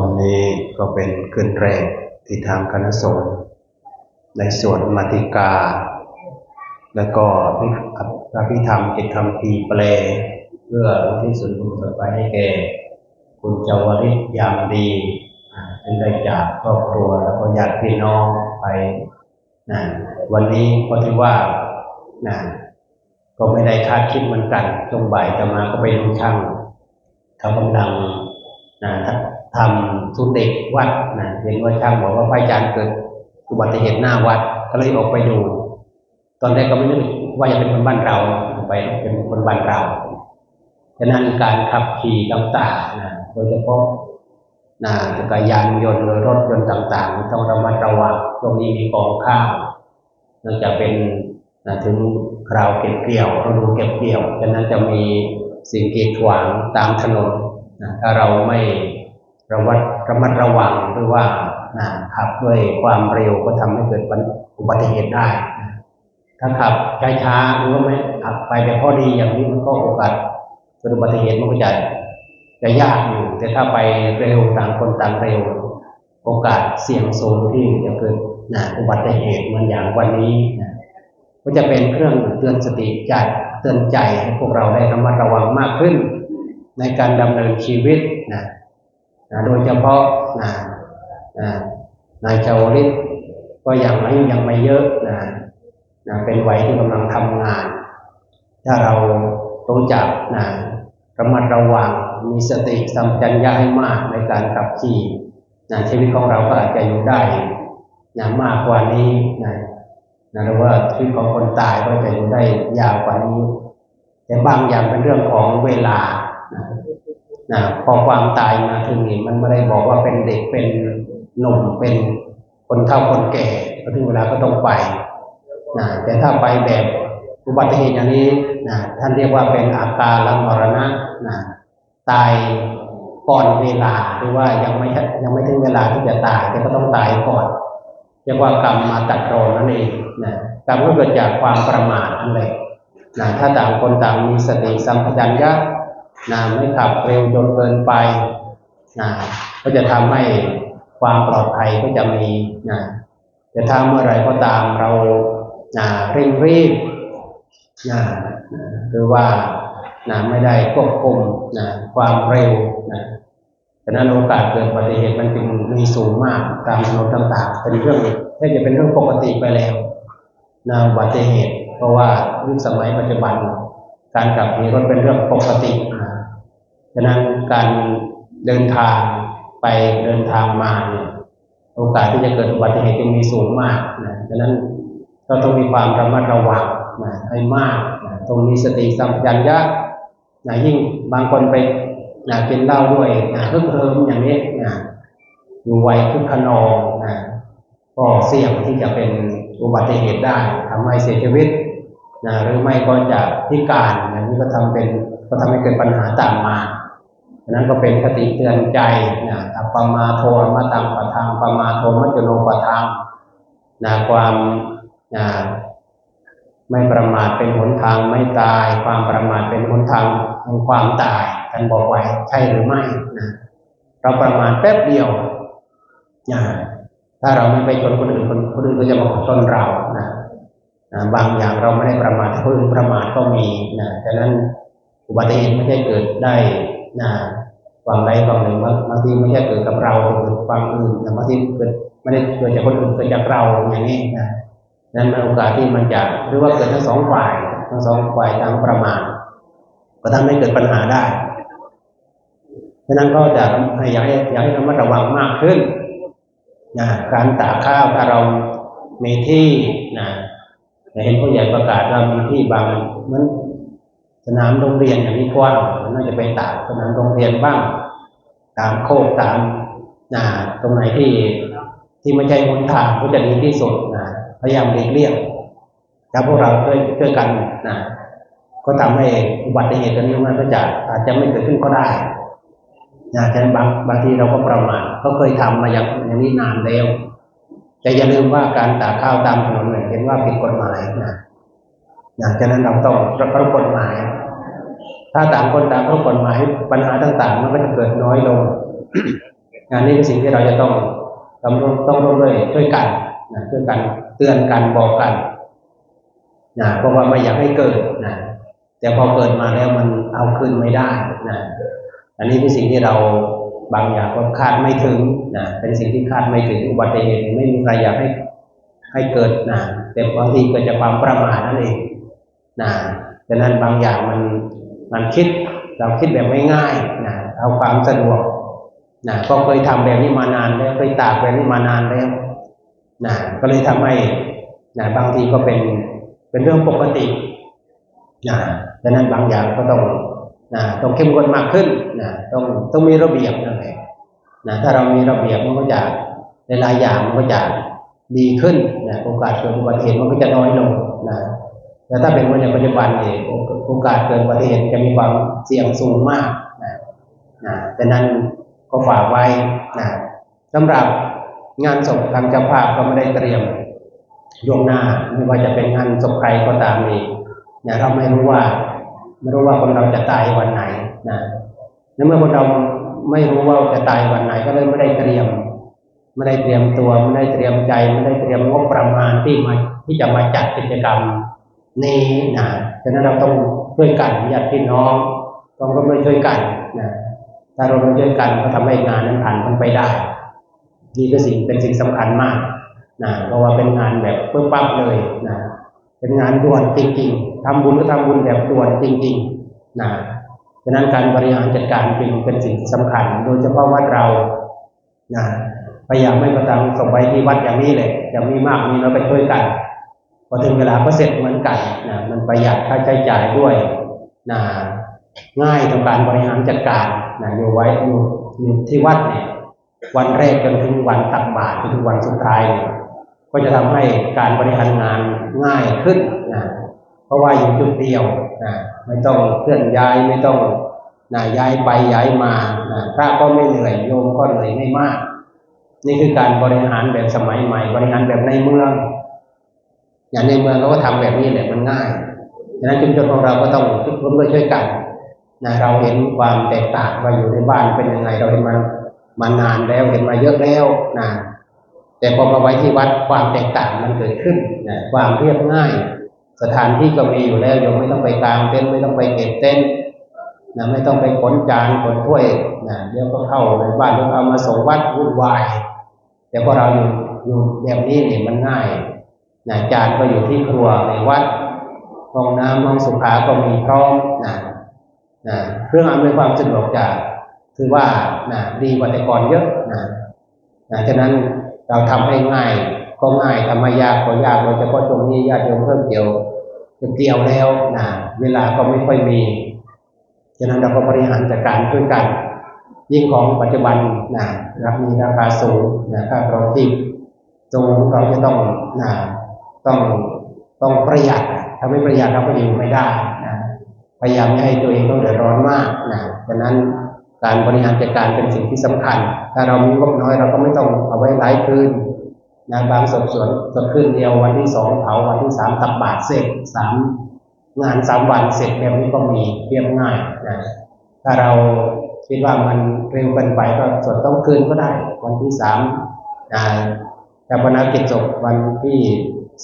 วันนี้ก็เป็นคืนแรกที่ทางคณะสงฆ์ในส่วดมาติกา แล้วก็พระพิธรรมกิจคำพีแปล เพื่ออุที่สุดบุญสุดไปให้แก่คุณเจาวริยามดีอ่าซึ่งได้จากครอบครัวแล้วก็ญาติพี่น้องไปนะวันนี้ก็ถือว่านะก็ไม่ได้คาดคิดเหมือนกันช่วงบ่ายจะมาก็ไปดูช่างเขากำลังนะ ทำศูนเด็กวัดนะเห็นว่าช่างบอกว่าพระอาจารย์เกิดอุบัติเหตุหน้าวัดก็เลยออกไปดู ตอนแรกก็ไม่นึกว่าจะเป็นคนบ้านเราไปเป็นคนบ้านเราฉะนั้นการขับขี่ต่างๆนะโดยเฉพาะนะจักรยานยนต์หรือรถยนต์ต่างๆ ต้องระมัดระวังตรงนี้มีกองข้าวเนื่องจากเป็นนะถึงคราวเก็บเกี่ยวฤดูเก็บเกี่ยวฉะนั้นจะมีสิ่งกีดขวางตามถนนนะถ้าเราไม่ ระวัดระมัดระวังหรือว่านะขับด้วยความเร็วก็ทำให้เกิดอุบัติเหตุได้นะถ้าขับช้าๆหรือว่าไม่ขับไปแต่พอดีอย่างนี้มันก็โอกาสเกิดอุบัติเหตุมันก็จะจะยากอยู่ แต่ถ้าไปเร็วต่างคนต่างเร็ว โอกาสเสี่ยงสูงที่จะเกิดนะอุบัติเหตุเหมือนอย่างวันนี้นะก็จะเป็นเครื่องเตือนสติใจเตือนใจให้พวกเราได้ระมัดระวังมากขึ้น ในการดำเนินชีวิตนะ นะโดยเฉพาะนะนะนายชาวลิตก็ยังอายุยังไม่เยอะนะนะเป็นวัยที่กำลังทำงาน ถ้าเรารู้จักนะระมัดระวังมีสติสัมปชัญญะให้มากในการขับขี่นะชีวิตของเราก็อาจจะอยู่ได้นะมากกว่านี้นะนะหรือว่าชีวิตของคนตายก็จะอยู่ได้ยาวกว่านี้ แต่บางอย่างเป็นเรื่องของเวลานะ นะพอความตายมาถึงนี่มันไม่ได้บอกว่าเป็นเด็กเป็นหนุ่มเป็นคนเฒ่าคนแก่พอถึงเวลาก็ต้องไปนะแต่ถ้าไปแบบอุบัติเหตุอย่างนี้นะท่านเรียกว่าเป็นอาการลังมรณะนะตายก่อนเวลาหรือว่ายังไม่ยังไม่ถึงเวลาที่จะตายแต่ก็ต้องตายก่อนเรียกว่ากรรมมาตัดรอนนั่นเองนะกรรมก็เกิดจากความประมาทนั่นแหละนะถ้าต่างคนต่างมีสติสัมปชัญญะ นะไม่ขับเร็วจนเกินไปนะก็จะทำให้ความปลอดภัยก็จะมีนะแต่ถ้าเมื่อไรก็ตามเรานะเร่งรีบนะคือว่านะไม่ได้ควบคุมนะความเร็วนะฉะนั้นโอกาสเกิดอุบัติเหตุมันจึงมีสูงมากตามถนนต่างๆ เป็นเรื่องแทบจะเป็นเรื่องปกติไปแล้วนะอุบัติเหตุ เพราะว่ายุคสมัยปัจจุบัน การขับขี่รถเป็นเรื่องปกติ ฉะนั้นการเดินทางไปเดินทางมาเนี่ยโอกาสที่จะเกิดอุบัติเหตุจึงมีสูงมากนะฉะนั้นก็ต้องมีความระมัดระวังนะให้มากนะตรงมีสติสัมปชัญญะนะยิ่งบางคนไปนะกินเหล้าด้วยนะฮึกเหิมอย่างนี้นะอยู่ไวคึกขนองนะก็เสี่ยงที่จะเป็นอุบัติเหตุได้ทำให้เสียชีวิตนะหรือไม่ก็จะพิการอย่างนี้ก็ทำเป็นก็ทำให้เกิดปัญหาตามมาฉะ นั้นก็เป็นคติเตือนใจนะอัปปมาโทมาตังปะทางปมาโทมัจโนปะทางนะความนะไม่ประมาทเป็นหนทางไม่ตาย ความประมาทเป็นหนทางแห่งความตายท่านบอกไว้ใช่หรือไม่นะเราประมาทแป๊บเดียวนะถ้าเราไม่ไปชนคนอื่นคนคนอื่นก็จะมาชนเรานะนะบางอย่างเราไม่ได้ประมาทคนอื่นประมาทก็มีนะฉะนั้นอุบัติเหตุไม่ใช่เกิดได้ นะฝั่งใดฝั่งหนึ่งบางทีไม่ใช่เกิดกับเราเกิดฝั่งอื่นแต่บางทีเกิดไม่ได้เกิดจากคนอื่นเกิดจากเราอย่างนี้นะนั้นโอกาสที่มันจะหรือว่าเกิดทั้งสองฝ่ายทั้งสองฝ่ายทางประมาทก็ทำให้เกิดปัญหาได้ฉะนั้นก็จะให้อยากให้อยากให้ระมัดระวังมากขึ้นนะการตากข้าวถ้าเรามีที่นะเห็นผู้ใหญ่ประกาศว่ามีที่บางเหมือน นามโรงเรียนอย่างนี้กว้างน่าจะไปตากสนามโรงเรียนบ้าง ตามโคกตามนะตรงไหนที่ที่ไม่ใช่หนทางก็จะดีที่สุดนะพยายามหลีกเลี่ยงถ้าพวกเราช่วยช่วยกันนะก็ทำให้อุบัติเหตุตัวนี้มันก็จะอาจจะไม่เกิดขึ้นก็ได้นะฉะนั้นบางบางทีเราก็ประมาทก็เคยทำมาอย่างอย่างนี้นานแล้วแต่อย่าลืมว่าการตากข้าวตามถนนเนี่ยเห็นว่าผิดกฎหมายนะ นะฉะนั้นเราต้องรักษากฎหมาย ถ้าต่างคนต่างเคารพกฎหมายปัญหาต่างๆ มันก็จะเกิดน้อยลง งานนี้เป็นสิ่งที่เราจะต้องต้องต้องร่วมด้วยช่วยกันนะช่วยกันเตือนกันบอกกันนะเพราะว่าไม่อยากให้เกิดนะแต่พอเกิดมาแล้วมันเอาคืนไม่ได้นะอันนี้เป็นสิ่งที่เราบางอย่างก็คาดไม่ถึงนะเป็นสิ่งที่คาดไม่ถึงอุบัติเหตุไม่มีใครอยากให้ให้เกิดนะแต่บางทีเกิดจากความประมาทนั่นเอง นะดังนั้นบางอย่างมันมันคิดเราคิดแบบไม่ง่ายนะเอาความสะดวกนะก็เคยทำแบบนี้มานานแล้วเคยตากแบบนี้มานานแล้วนะก็เลยทำให้นะบางทีก็เป็นเป็นเรื่องปกตินะดังนั้นบางอย่างก็ต้องนะต้องเข้มงวดมากขึ้นนะต้องต้องมีระเบียบนั่นแหละนะถ้าเรามีระเบียบมันก็จะหลายอย่างมันก็จะดีขึ้นนะโอกาสเกิดอุบัติเหตุมันก็จะน้อยลงนะ แต่ถ้าเป็นวันในปัจจุบันเองโอกาสเกิดอุบัติเหตุจะมีความเสี่ยงสูงมากนะนะดังนั้นก็ฝากไว้นะสำหรับงานศพทางเจ้าภาพก็ไม่ได้เตรียมล่วงหน้าไม่ว่าจะเป็นงานศพใครก็ตามนี้นะเราไม่รู้ว่าไม่รู้ว่าคนเราจะตายวันไหนนะในเมื่อคนเราไม่รู้ว่าจะตายวันไหนก็เลยไม่ได้เตรียม ไม่ได้เตรียมตัวไม่ได้เตรียมใจ ไม่ได้เตรียมงบประมาณที่มาที่จะมาจัดกิจกรรม นี้นะฉะนั้นเราต้องช่วยกันญาติพี่น้องต้องร่วมด้วยช่วยกันนะถ้าเราร่วมช่วยกันก็ทำให้งานนั้นผ่านพ้นไปได้นี่เป็นสิ่งเป็นสิ่งสำคัญมากนะเพราะว่าเป็นงานแบบเพิ่มปั๊บเลยนะเป็นงานด่วนจริง ๆทำบุญก็ทำบุญแบบด่วนจริงๆนะฉะนั้นการบริหารจัดการจริงเป็นสิ่งสำคัญ โดยเฉพาะวัดเรานะพยายามไม่ประทังส่งไว้ที่วัดอย่างนี้เลยจะมีมากมีน้อยไปช่วยกัน พอถึงเวลาก็เสร็จเหมือนกันนะมันประหยัดค่าใช้จ่ายด้วยนะง่ายต่อการบริหารจัดการนะอยู่ไว้อยู่อยู่ที่วัดเนี่ยวันแรกจนถึงวันตักบาตรจนถึงวันสุดท้ายเนี่ยก็จะทำให้การบริหารงานง่ายขึ้นนะเพราะว่าอยู่จุดเดียวนะไม่ต้องเคลื่อนย้ายไม่ต้องนะย้ายไปย้ายมานะพระก็ไม่เหนื่อยโยมก็เหนื่อยไม่มาก นี่คือการบริหารแบบสมัยใหม่ บริหารแบบในเมือง อย่างในเมืองเราก็ทำแบบนี้แหละมันง่ายดังนั้นชุมชนของเราก็ต้องร่วมด้วยช่วยกันนะเราเห็นความแตกต่างว่าอยู่ในบ้านเป็นยังไงเราเห็นมามานานแล้วเห็นมาเยอะแล้วนะแต่พอมาไว้ที่วัดความแตกต่างมันเกิดขึ้นนะความเรียบง่าย สถานที่ก็มีอยู่แล้วโยมไม่ต้องไปกางเต็นท์ไม่ต้องไปเก็บเต็นท์นะไม่ต้องไปขนจานขนถ้วยนะเดี๋ยวก็เข้าในบ้านต้อเอามาส่งวัดวุ่นวาย แต่พอเราอยู่อยู่แบบนี้เนี่ยมันง่าย นะจานก็อยู่ที่ครัวในวัดห้องน้ำห้องสุขาก็มีพร้อมนะนะเครื่องอำนวยความสะดวกจะคือว่านะดีกว่าแต่ก่อนเยอะนะนะฉะนั้นเราทำให้ง่ายก็ง่ายทำให้ยากก็ยากโดยเฉพาะตรงนี้ญาติโยมเพิ่มเกี่ยวเกี่ยวแล้วนะเวลาก็ไม่ค่อยมีฉะนั้นเราก็บริหารจัดการด้วยกัน ยิ่งของปัจจุบันนะรับมีราคาสูงนะค่าครองชีพสูงเราจะต้องนะ ต้องต้องประหยัดถ้าไม่ประหยัดเราก็อยู่ไม่ได้นะพยายามไม่ให้ตัวเองต้องเดือดร้อนมากนะฉะนั้นการบริหารจัดการเป็นสิ่งที่สำคัญ ถ้าเรามีงบน้อยเราก็ไม่ต้องเอาไว้หลายคืนนะบางสดสวนสดคืนเดียววันที่สองเผาวันที่สามตักบาตรเสร็จสามงานสามวันเสร็จแบบนี้ก็มีเรียบง่ายนะถ้าเราคิดว่ามันเร็วเกินไปก็สวดต้องคืนก็ได้ วันที่สามนะชาปนกิจศพวันที่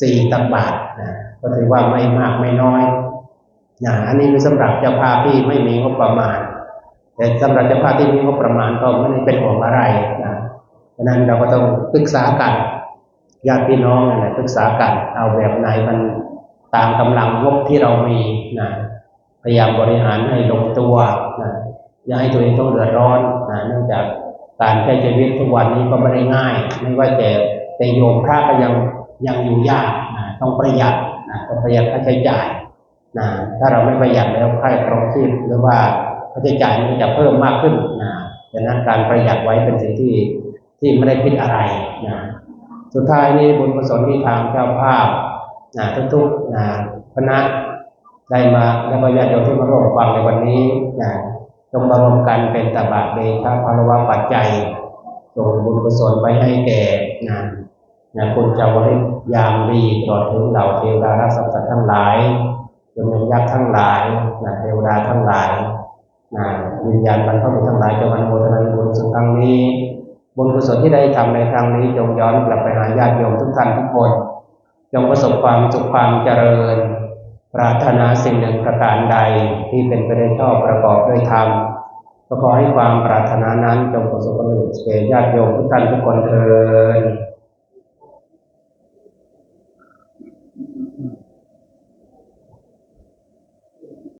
สี่ตักบาตรนะก็ถือว่าไม่มากไม่น้อยนะอันนี้คือสำหรับเจ้าภาพที่ไม่มีงบประมาณ แต่สำหรับเจ้าภาพที่มีงบประมาณก็ไม่ได้เป็นห่วงอะไรนะฉะนั้นเราก็ต้องปรึกษากันญาติพี่น้องนะปรึกษากันเอาแบบไหนมันตามกำลังงบที่เรามีนะพยายามบริหารให้ลงตัวนะอย่าให้ตัวเองต้องเดือดร้อนนะเนื่องจากการใช้ชีวิตทุกวันนี้ก็ไม่ได้ง่าย ไม่ว่าแต่แต่โยมพระก็ยัง ยังอยู่ยากนะต้องประหยัดนะต้องประหยัดค่าใช้จ่ายนะถ้าเราไม่ประหยัดแล้วค่าครองชีพหรือว่าค่าใช้จ่ายมันจะเพิ่มมากขึ้นนะดังนั้นการประหยัดไว้เป็นสิ่งที่ที่ไม่ได้คิดอะไรนะสุดท้ายนี้บุญกุศลที่ทางเจ้าภาพนะทุกๆนะคณะได้มาและก็ญาติโยมที่มาร่วมฟังในวันนี้นะจงมารวมกันเป็นตบะเดชะพลวะปัจจัยส่งบุญกุศลไปให้แก่นะน นะคุณเจ้าวริยามดีตลอดถึงเหล่าเทวดารักษาสัตว์ทั้งหลายจงเป็นยักษ์ทั้งหลายนะเทวดาทั้งหลายนะวิญญาณบรรพบุรุษทั้งหลายจงอนุโมทนาบุญสุดครั้งนี้บุญกุศลที่ได้ทำในครั้งนี้จงย้อนกลับไปหาญาติโยมทุกท่านทุกคน จงประสบความสุขความเจริญ ปรารถนาสิ่งหนึ่งประการใดที่เป็นไปได้ชอบประกอบด้วยธรรมก็ขอให้ความปรารถนานั้นจงประสบผลสำเร็จแก่ญาติโยมทุกท่านทุกคนเถิด